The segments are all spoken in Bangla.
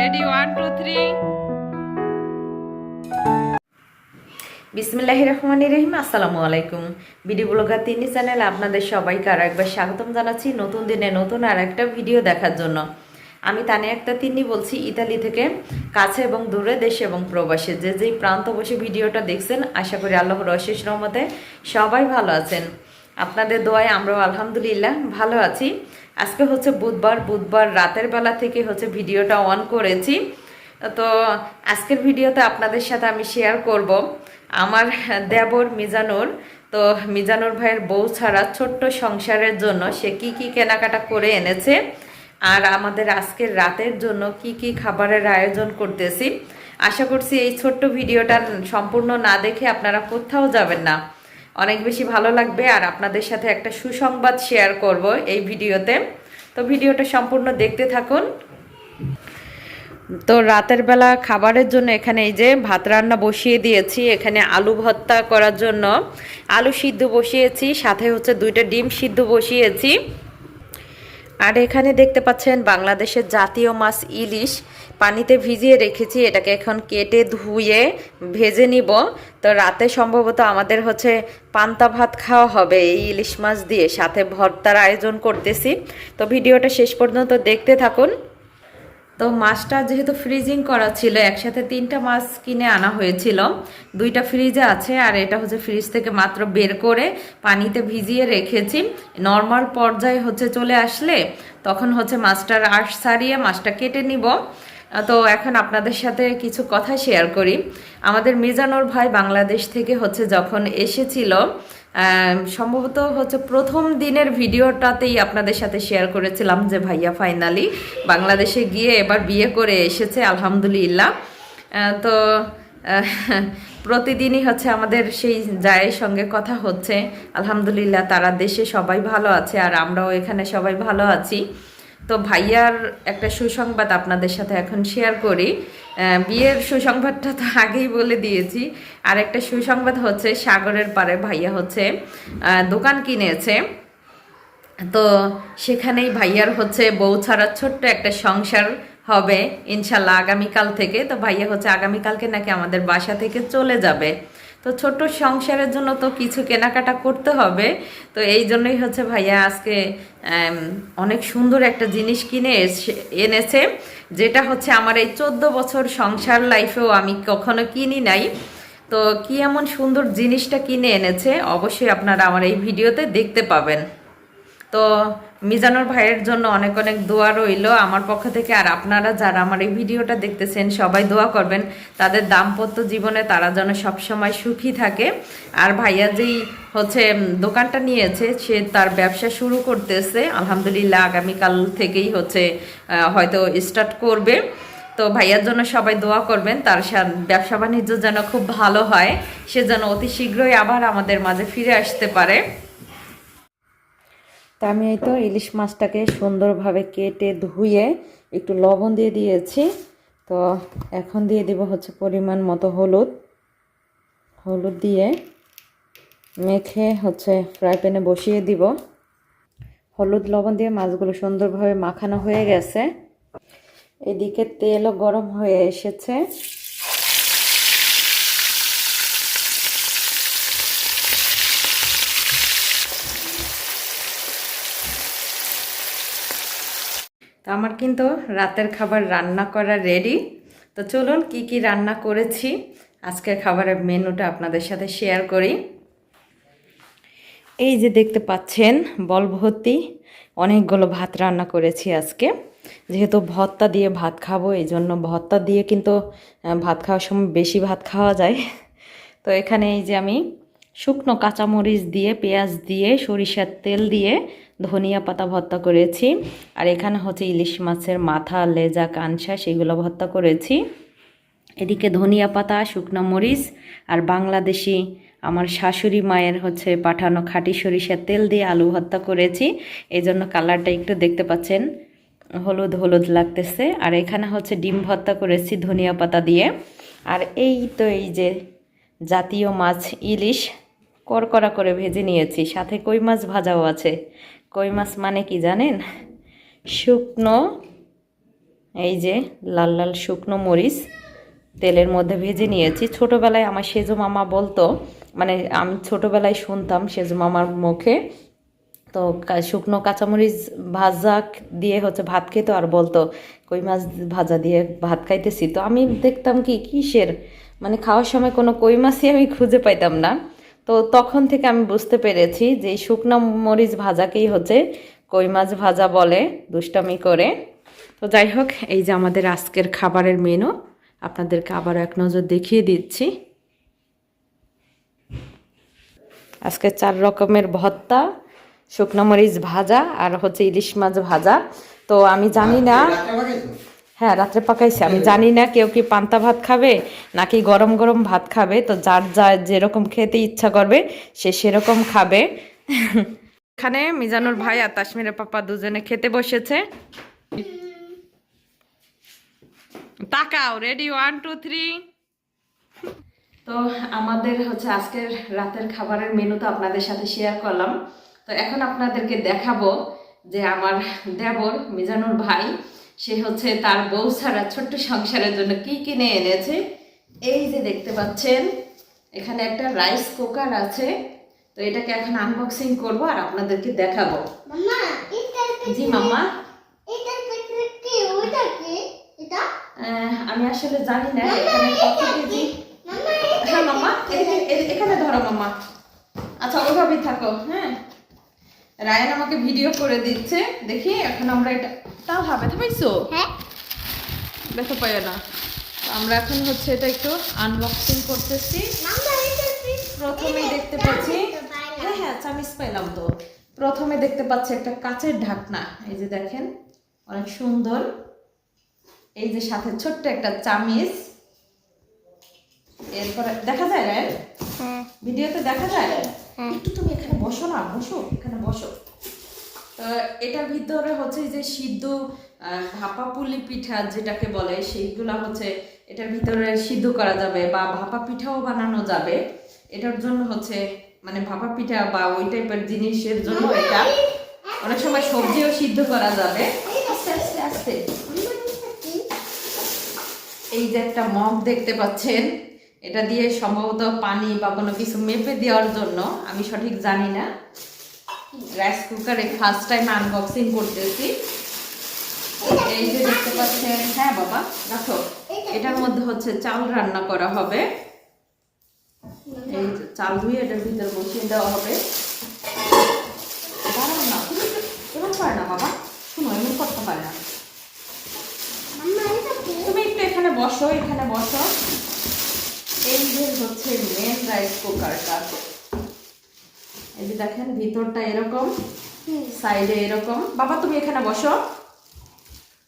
রেডি ওয়ান টু থ্রি বিসমিল্লাহ রহমান রহিম, আসসালামু আলাইকুম। বিডি ব্লগার তিনি চ্যানেল আপনাদের সবাইকে আর একবার স্বাগতম জানাচ্ছি নতুন দিনে নতুন আর একটা ভিডিও দেখার জন্য। আমি তানে একটা তিনি বলছি, ইতালি থেকে কাছে এবং দূরে, দেশে এবং প্রবাসে। যে যেই প্রান্ত বসে ভিডিওটা দেখছেন, আশা করি আল্লাহর অশেষ রহমতে সবাই ভালো আছেন। আপনাদের দোয়ায় আমরাও আলহামদুলিল্লাহ ভালো আছি। আজকে হচ্ছে বুধবার বুধবার রাতের বেলা থেকে হচ্ছে ভিডিওটা অন করেছি। তো আজকের ভিডিওতে আপনাদের সাথে আমি শেয়ার করব। আমার দেবর মিজানুর, তো মিজানুর ভাইয়ের বউ ছাড়া ছোট্ট সংসারের জন্য সে কি কি কেনাকাটা করে এনেছে আর আমাদের আজকের রাতের জন্য কি কি খাবারের আয়োজন করতেছি। আশা করছি এই ছোট্ট ভিডিওটা সম্পূর্ণ না দেখে আপনারা কোথাও যাবেন না। অনেক বেশি ভালো লাগবে আর আপনাদের সাথে একটা সুসংবাদ শেয়ার করব এই ভিডিওতে। তো ভিডিওটা সম্পূর্ণ দেখতে থাকুন। তো রাতের বেলা খাবারের জন্য এখানে এই যে ভাত রান্না বসিয়ে দিয়েছি, এখানে আলু ভর্তা করার জন্য। আলু সিদ্ধ বসিয়েছি, সাথে হচ্ছে দুইটা ডিম সিদ্ধ বসিয়েছি। আর এখানে দেখতে পাচ্ছেন বাংলাদেশের জাতীয় মাছ ইলিশ। পানিতে ভিজিয়ে রেখেছি, এটাকে এখন কেটে ধুয়ে ভেজে নিব। তো রাতে সম্ভবত আমাদের হচ্ছে পান্তা ভাত খাওয়া হবে এই ইলিশ মাছ দিয়ে, সাথে ভর্তার আয়োজন করতেছি। তো ভিডিওটা শেষ পর্যন্ত দেখতে থাকুন। তো মাছটা যেহেতু ফ্রিজিং করা ছিল, একসাথে তিনটা মাছ কিনে আনা হয়েছিল। দুইটা ফ্রিজে আছে, আর এটা হচ্ছে ফ্রিজ থেকে মাত্র বের করে পানিতে ভিজিয়ে রেখেছি। নর্মাল পর্যায়ে হচ্ছে চলে আসলে, তখন হচ্ছে মাছটার আশ সারিয়ে মাছটা কেটে নিব। তো এখন আপনাদের সাথে কিছু কথা শেয়ার করি। আমাদের মিজানুর ভাই বাংলাদেশ থেকে হচ্ছে যখন এসেছিল সম্ভবত হচ্ছে প্রথম দিনের ভিডিওটাতেই আপনাদের সাথে শেয়ার করেছিলাম যে ভাইয়া ফাইনালি বাংলাদেশে গিয়ে এবার বিয়ে করে এসেছে, আলহামদুলিল্লাহ। তো প্রতিদিনই হচ্ছে আমাদের সেই জায়ের সঙ্গে কথা হচ্ছে। আলহামদুলিল্লাহ তারা দেশে সবাই ভালো আছে আর আমরাও এখানে সবাই ভালো আছি। তো ভাইয়ার একটা সুসংবাদ আপনাদের সাথে এখন শেয়ার করি। বিয়ের সুসংবাদটা তো আগেই বলে দিয়েছি। আর একটা সুসংবাদ হচ্ছে, সাগরের পারে ভাইয়া হচ্ছে দোকান কিনেছে। তো সেখানেই ভাইয়ার হচ্ছে বউ ছাড়া ছোট্ট একটা সংসার হবে, ইনশাল্লাহ আগামীকাল থেকে। তো ভাইয়া হচ্ছে, আগামীকালকে নাকি আমাদের বাসা থেকে চলে যাবে। তো ছোট্ট সংসারের জন্য তো কিছু কেনাকাটা করতে হবে। তো এই জন্যই হচ্ছে ভাইয়া আজকে অনেক সুন্দর একটা জিনিস কিনে এনেছে, যেটা হচ্ছে আমার এই চোদ্দ বছর সংসার লাইফেও আমি কখনো কিনি নাই। তো কি এমন সুন্দর জিনিসটা কিনে এনেছে, অবশ্যই আপনারা আমার এই ভিডিওতে দেখতে পাবেন। তো মিজানুর ভাইয়ের জন্য অনেক অনেক দোয়া রইল। আমার পক্ষ থেকে আর আপনারা যারা আমার এই ভিডিওটা দেখতেছেন, সবাই দোয়া করবেন। তাদের দাম্পত্য জীবনে তারা যেন সবসময় সুখী থাকে। আর ভাইয়া যেই হচ্ছে দোকানটা নিয়েছে, সে তার ব্যবসা শুরু করতেছে। আলহামদুলিল্লাহ আগামীকাল থেকেই হচ্ছে হয়তো স্টার্ট করবে। তো ভাইয়ার জন্য সবাই দোয়া করবেন। তার ব্যবসা বাণিজ্য যেন খুব ভালো হয়। সে যেন অতি শীঘ্রই আবার আমাদের মাঝে ফিরে আসতে পারে। তা আমি এই তো ইলিশ মাছটাকে সুন্দরভাবে কেটে ধুয়ে একটু লবণ দিয়ে দিয়েছি। তো এখন দিয়ে দিব হচ্ছে পরিমাণ মতো হলুদ। হলুদ দিয়ে মেখে হচ্ছে ফ্রাই প্যানে বসিয়ে দিব। হলুদ লবণ দিয়ে মাছগুলো সুন্দরভাবে মাখানো হয়ে গেছে। এদিকে তেলও গরম হয়ে এসেছে। তো আমার কিন্তু রাতের খাবার রান্না করা রেডি তো চলুন কি কি রান্না করেছি, আজকের খাবারের মেনুটা আপনাদের সাথে শেয়ার করি। এই যে দেখতে পাচ্ছেন, বল ভর্তি, অনেকগুলো ভাত রান্না করেছি আজকে। যেহেতু ভর্তা দিয়ে ভাত খাব, এই জন্য ভর্তা দিয়ে কিন্তু ভাত খাওয়ার সময় বেশি ভাত খাওয়া যায়। তো এখানে এই যে আমি শুকনো কাঁচামরিচ দিয়ে, পেঁয়াজ দিয়ে, সরিষার তেল দিয়ে ধনিয়া পাতা ভর্তা করেছি। আর এখানে হচ্ছে ইলিশ মাছের মাথা, লেজা, কানসা সেগুলো ভর্তা করেছি। এদিকে ধনিয়া পাতা, শুকনো মরিচ আর বাংলাদেশি আমার শাশুড়ি মায়ের হচ্ছে পাঠানো খাটি সরিষার তেল দিয়ে আলু ভর্তা করেছি। এই জন্য কালারটা একটু দেখতে পাচ্ছেন, হলুদ হলুদ লাগতেছে। আর এখানে হচ্ছে ডিম ভর্তা করেছি ধনিয়া পাতা দিয়ে। আর এই তো এই যে জাতীয় মাছ ইলিশ, করকরা করে ভেজে নিয়েছি। সাথে কই মাছ ভাজাও আছে। কই মাছ মানে কি জানেন? শুকনো, এই যে লাল লাল শুকনো মরিচ তেলের মধ্যে ভেজে নিয়েছি। ছোটোবেলায় আমার সেজো মামা বলতো মানে আমি ছোটোবেলায় শুনতাম সেজো মামার মুখে, তো শুকনো কাঁচামরিচ ভাজা দিয়ে হচ্ছে ভাত খেত আর বলতো, কই মাছ ভাজা দিয়ে ভাত খাইতেছি? তো আমি দেখতাম কি, কিসের? মানে খাওয়ার সময় কোনো কই মাছই আমি খুঁজে পাইতাম না। তো তখন থেকে আমি বুঝতে পেরেছি যে শুকনো মরিচ ভাজাকেই হচ্ছে কই মাছ ভাজা বলে, দুষ্টামি করে। তো যাই হোক, এই যে আমাদের আজকের খাবারের মেনু, আপনাদেরকে আবারও এক নজর দেখিয়ে দিচ্ছি। আজকে চার রকমের ভর্তা, শুকনো মরিচ ভাজা আর হচ্ছে ইলিশ মাছ ভাজা। তো আমি জানি না হ্যাঁ রাত্রে পাকাইছে। আমি জানি না কেউ কি পান্তা ভাত খাবে নাকি গরম গরম ভাত খাবে, তো যার যা যেরকম খেতে ইচ্ছা করবে, সে সেরকম খাবে। এখানে মিজানুর ভাই আর তাসমিরের পাপা দুজনে খেতে বসেছে। তাকাও রেডি ওয়ান টু থ্রি তো আমাদের হচ্ছে আজকের রাতের খাবারের মেনু তো আপনাদের সাথে শেয়ার করলাম। তো এখন আপনাদেরকে দেখাবো যে আমার দেবর, মিজানুর ভাই সে হচ্ছে তার বউ ছাড়া ছোট্ট সংসারের জন্য কি কিনে এনেছে? এই যে দেখতে পাচ্ছেন এখানে একটা রাইস কুকার আছে। তো এটাকে এখন আনবক্সিং করব আর আপনাদেরকে দেখাবো। জি মাম্মা আহ, আমি আসলে জানি না এখানে কত কেজি? মামা হ্যাঁ মাম্মা এখানে ধরো মাম্মা আচ্ছা ওইভাবেই থাকো হ্যাঁ? রায়ন আমাকে ভিডিও করে দিচ্ছে। দেখি এখন আমরা এটা তাও হবে পাইছো হ্যাঁ। দেখো পাই না। আমরা এখন হচ্ছে এটা একটু আনবক্সিং করতেছি। প্রথমেই দেখতে পাচ্ছি হ্যাঁ হ্যাঁ চামিচ পাইলাম তো। প্রথমে দেখতে পাচ্ছি একটা কাচের ঢাকনা। এই যে দেখেন অনেক সুন্দর। এই যে সাথে ছোট্ট একটা চামিচ এরপরে দেখা যায় রায়ন? হ্যাঁ। ভিডিওতে দেখা যায়। একটু তুমি এখানে বসো না বসো এখানে বসো। তো এটার ভিতরে হচ্ছে যে সিদ্ধ ভাপা পুলি পিঠা যেটাকে বলে সেইগুলা হচ্ছে এটার ভিতরে সিদ্ধ করা যাবে বা ভাপা পিঠাও বানানো যাবে। এটার জন্য হচ্ছে মানে ভাপা পিঠা বা ওই টাইপের জিনিসের জন্য এটা অনেক সময় সবজিও সিদ্ধ করা যাবে। আস্তে আস্তে আস্তে। এই যে একটা মগ দেখতে পাচ্ছেন। এটা দিয়ে সম্ভবত পানি বা কোনো কিছু মেপে দেওয়ার জন্য, আমি সঠিক জানি না। রাইস কুকারে ফার্স্ট টাইম আনবক্সিং করতেছি। এই যে দেখতে পাচ্ছেন হ্যাঁ বাবা দেখো এটার মধ্যে হচ্ছে চাল রান্না করা হবে। এই চাল ধুয়ে এটার ভিতরে বসিয়ে দেওয়া হবে। না পারে না বাবা। করতে পারে না। তুমি একটু এখানে বসো এখানে বসো। এই যে হচ্ছে মেন রাইস কুকারটা এই যে দেখেন ভিতরটা এরকম সাইডে এরকম। বাবা তুমি এখানে বসো।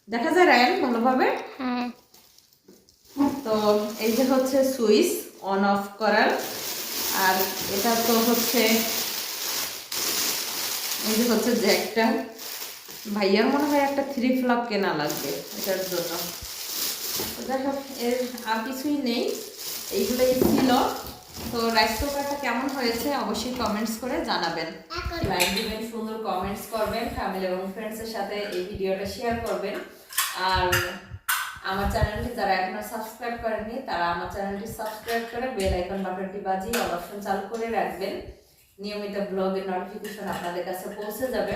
দেখা যায় রায়ন হ্যাঁ। তো এই যে হচ্ছে সুইচ অন অফ করার। আর এটা তো হচ্ছে এই যে হচ্ছে জ্যাকটা ভাইয়ার মনে হয় একটা থ্রি ফ্লাপ কেনা লাগবে এটার জন্য। যাই হোক এর আর কিছুই নেই। এইগুলোই ছিল। তো রাইস কুকারটা কেমন হয়েছে অবশ্যই কমেন্টস করে জানাবেন। লাইক দিবেন সুন্দর কমেন্টস করবেন ফ্যামিলি এবং ফ্রেন্ডসের সাথে এই ভিডিওটা শেয়ার করবেন। আর আমার চ্যানেলটি যারা এখনও সাবস্ক্রাইব করেননি তারা আমার চ্যানেলটি সাবস্ক্রাইব করে বেল আইকন বাটনটি বাজিয়ে অল অপশন চালু করে রাখবেন। নিয়মিত ব্লগের নোটিফিকেশন আপনাদের কাছে পৌঁছে যাবে।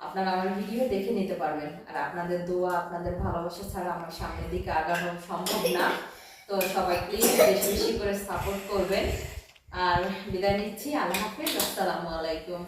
আপনারা আমার ভিডিও দেখে নিতে পারবেন। আর আপনাদের দোয়া আপনাদের ভালোবাসা ছাড়া আমার সামনের দিকে আগানো সম্ভব না। তো সবাই প্লিজ বেশি বেশি করে সাপোর্ট করবেন। আর বিদায় নিচ্ছি। আল্লাহ হাফেজ। আসসালামু আলাইকুম।